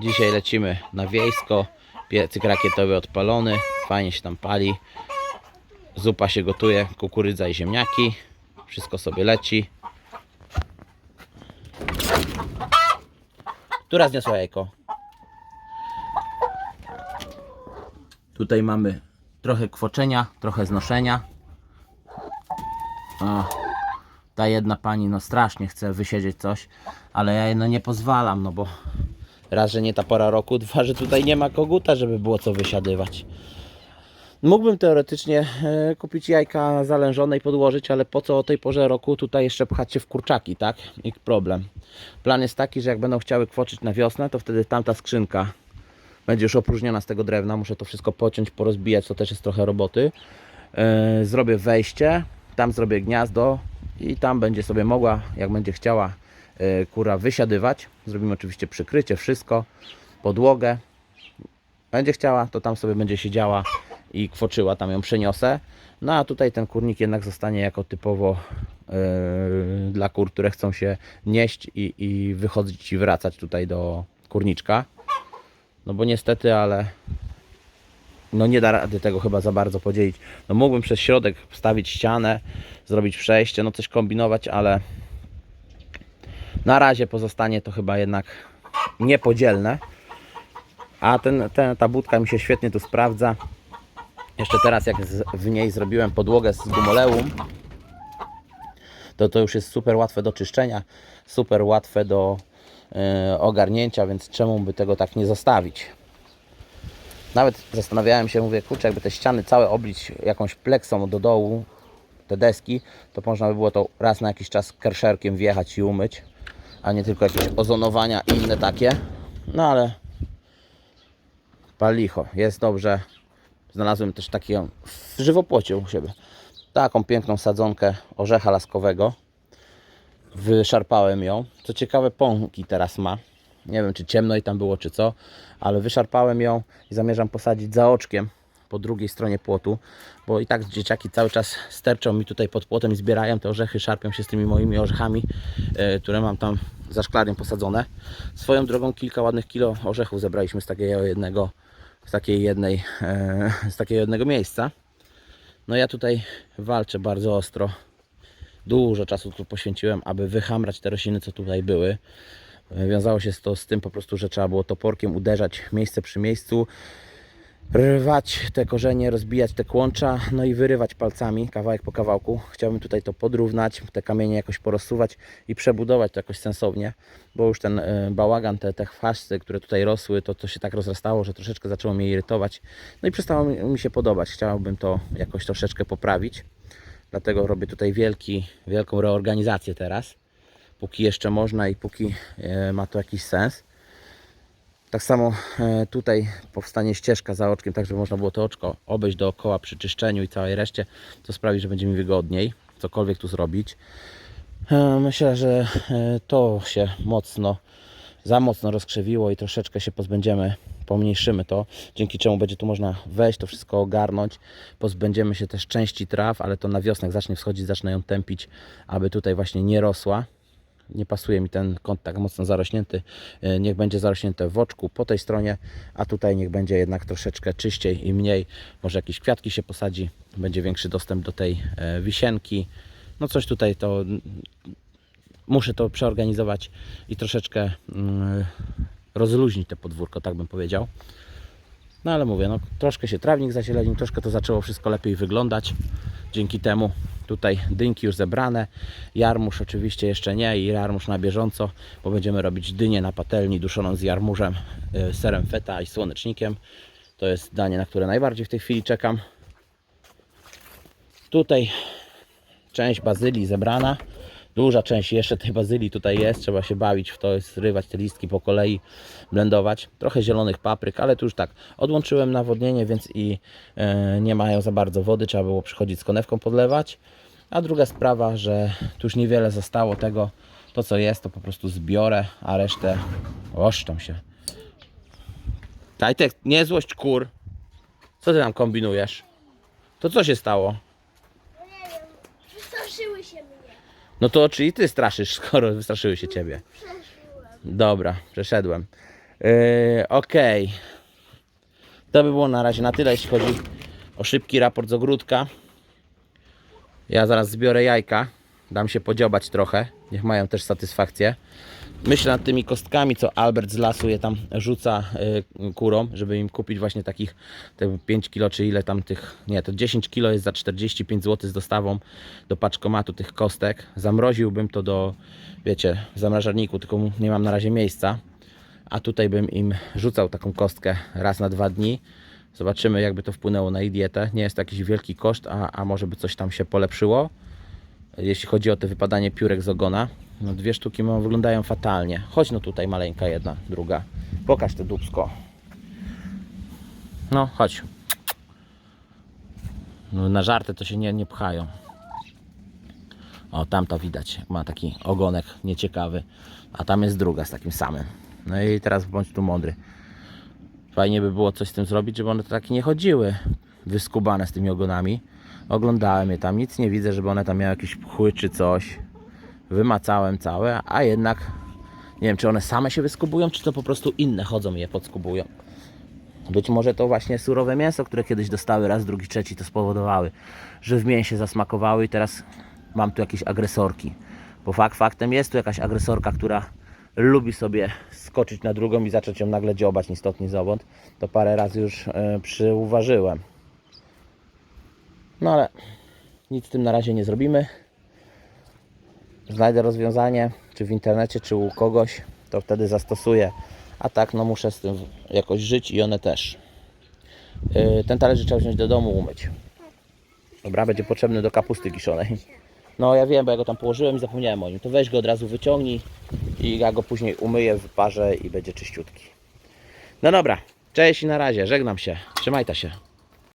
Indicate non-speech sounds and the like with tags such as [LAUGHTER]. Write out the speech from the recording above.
Dzisiaj lecimy na wiejsko. Piecyk rakietowy odpalony. Fajnie się tam pali. Zupa się gotuje, kukurydza i ziemniaki. Wszystko sobie leci. Która zniosła jajko? Tutaj mamy trochę kwoczenia, trochę znoszenia. O, ta jedna pani no strasznie chce wysiedzieć coś, ale ja jej no nie pozwalam, no bo raz, że nie ta pora roku, [LAUGHS] dwa, że tutaj nie ma koguta, żeby było co wysiadywać. Mógłbym teoretycznie e, kupić jajka zalężone i podłożyć, ale po co o tej porze roku tutaj jeszcze pchać się w kurczaki, tak? I problem. Plan jest taki, że jak będą chciały kwoczyć na wiosnę, to wtedy tamta skrzynka będzie już opróżniona z tego drewna. Muszę to wszystko pociąć, porozbijać, to też jest trochę roboty. E, zrobię wejście, tam zrobię gniazdo i tam będzie sobie mogła, jak będzie chciała kura wysiadywać. Zrobimy oczywiście przykrycie, wszystko, podłogę. Będzie chciała, to tam sobie będzie siedziała i kwoczyła, tam ją przeniosę. No a tutaj ten kurnik jednak zostanie jako typowo e, dla kur, które chcą się nieść i, i wychodzić i wracać tutaj do kurniczka. No bo niestety, ale no nie da rady tego chyba za bardzo podzielić. No mógłbym przez środek wstawić ścianę, zrobić przejście, no coś kombinować, ale na razie pozostanie to chyba jednak niepodzielne. A ten, ten, ta budka mi się świetnie tu sprawdza. Jeszcze teraz jak z, w niej zrobiłem podłogę z gumoleum, to to już jest super łatwe do czyszczenia, super łatwe do e, ogarnięcia, więc czemu by tego tak nie zostawić? Nawet zastanawiałem się, mówię, kurczę, jakby te ściany całe oblić jakąś pleksą do dołu, te deski, to można by było to raz na jakiś czas kerszerkiem wjechać i umyć, a nie tylko jakieś ozonowania i inne takie. No ale palicho, jest dobrze. Znalazłem też taką w żywopłocie u siebie. Taką piękną sadzonkę orzecha laskowego. Wyszarpałem ją. Co ciekawe, pąki teraz ma. Nie wiem, czy ciemno i tam było, czy co, ale wyszarpałem ją i zamierzam posadzić za oczkiem po drugiej stronie płotu, bo i tak dzieciaki cały czas sterczą mi tutaj pod płotem i zbierają te orzechy, szarpią się z tymi moimi orzechami, e, które mam tam za szklarnią posadzone. Swoją drogą kilka ładnych kilo orzechów zebraliśmy z takiego jednego, z takiej jednej, e, z takiego jednego miejsca. No ja tutaj walczę bardzo ostro. Dużo czasu tu poświęciłem, aby wyhamrać te rośliny, co tutaj były. Wiązało się to z tym po prostu, że trzeba było toporkiem uderzać miejsce przy miejscu, rwać te korzenie, rozbijać te kłącza, no i wyrywać palcami kawałek po kawałku. Chciałbym tutaj to podrównać, te kamienie jakoś porozsuwać i przebudować to jakoś sensownie, bo już ten e, bałagan, te, te chwasty, które tutaj rosły, to, to się tak rozrastało, że troszeczkę zaczęło mnie irytować. No i przestało mi, się podobać. Chciałbym to jakoś troszeczkę poprawić. Dlatego robię tutaj wielki, wielką reorganizację teraz póki jeszcze można i póki e, ma to jakiś sens. Tak samo e, tutaj powstanie ścieżka za oczkiem, tak żeby można było to oczko obejść dookoła przy czyszczeniu i całej reszcie, co sprawi, że będzie mi wygodniej cokolwiek tu zrobić. E, Myślę, że e, to się mocno, za mocno rozkrzewiło i troszeczkę się pozbędziemy, pomniejszymy to, dzięki czemu będzie tu można wejść, to wszystko ogarnąć. Pozbędziemy się też części traw, ale to na wiosnę zacznie wschodzić, zacznę ją tępić, aby tutaj właśnie nie rosła nie pasuje mi ten kąt tak mocno zarośnięty. E, Niech będzie zarośnięte w oczku po tej stronie, a tutaj niech będzie jednak troszeczkę czyściej i mniej. Może jakieś kwiatki się posadzi, będzie większy dostęp do tej e, wisienki. No coś tutaj to muszę to przeorganizować i troszeczkę mm, rozluźnić te podwórko, tak bym powiedział. No ale mówię, no troszkę się trawnik zazielenił, troszkę to zaczęło wszystko lepiej wyglądać. Dzięki temu tutaj dynki już zebrane, jarmuż oczywiście jeszcze nie i jarmuż na bieżąco, bo będziemy robić dynię na patelni duszoną z jarmużem, y, serem feta i słonecznikiem. To jest danie, na które najbardziej w tej chwili czekam. Tutaj część bazylii zebrana. Duża część jeszcze tej bazylii tutaj jest. Trzeba się bawić w to, zrywać te listki po kolei, blendować. Trochę zielonych papryk, ale tu już tak. Odłączyłem nawodnienie, więc i e, nie mają za bardzo wody. Trzeba było przychodzić z konewką podlewać. A druga sprawa, że tu już niewiele zostało tego. To co jest, to po prostu zbiorę, a resztę oszczą się. Tajtek, nie złość kur. Co ty tam kombinujesz? To co się stało? Wystraszyły się mnie. No to czyli ty straszysz, [LAUGHS] skoro wystraszyły się ciebie. Dobra, przeszedłem. Yy, Okej. To by było na razie na tyle, jeśli chodzi o szybki raport z ogródka. Ja zaraz zbiorę jajka, dam się podziobać trochę, niech mają też satysfakcję. Myślę nad tymi kostkami, co Albert z lasu je tam rzuca y, kurom, żeby im kupić właśnie takich te 5 kilo, czy ile tam tych, nie, to 10 kilo jest za 45 zł z dostawą do paczkomatu tych kostek. Zamroziłbym to do, wiecie, w zamrażarniku, tylko nie mam na razie miejsca. A tutaj bym im rzucał taką kostkę raz na dwa dni. Zobaczymy, jakby to wpłynęło na ich dietę. Nie jest to jakiś wielki koszt, a, a może by coś tam się polepszyło. Jeśli chodzi o te wypadanie piórek z ogona, no dwie sztuki no, wyglądają fatalnie. Chodź no tutaj maleńka jedna, druga. Pokaż to dubsko. No, chodź. No, na żarty to się nie, nie pchają. O, tam to widać. Ma taki ogonek nieciekawy. A tam jest druga z takim samym. No i teraz bądź tu mądry. Fajnie by było coś z tym zrobić, żeby one tak nie chodziły wyskubane z tymi ogonami. Oglądałem je tam, nic nie widzę, żeby one tam miały jakieś pchły czy coś. Wymacałem całe, a jednak nie wiem, czy one same się wyskubują, czy to po prostu inne chodzą i je podskubują. Być może to właśnie surowe mięso, które kiedyś dostały raz, drugi, trzeci, to spowodowały, że w mięsie zasmakowały i teraz mam tu jakieś agresorki. Bo fakt faktem jest tu jakaś agresorka, która lubi sobie skoczyć na drugą i zacząć ją nagle dziobać, ni stąd, ni zowąd. To parę razy już e, przyuważyłem. No ale nic z tym na razie nie zrobimy. Znajdę rozwiązanie, czy w internecie, czy u kogoś, to wtedy zastosuję. A tak, no muszę z tym jakoś żyć i one też. Yy, ten talerz trzeba wziąć do domu, umyć. Dobra, będzie potrzebny do kapusty kiszonej. No ja wiem, bo ja go tam położyłem i zapomniałem o nim. To weź go od razu wyciągnij i ja go później umyję, wyparzę i będzie czyściutki. No dobra, cześć i na razie, żegnam się. Trzymajcie się.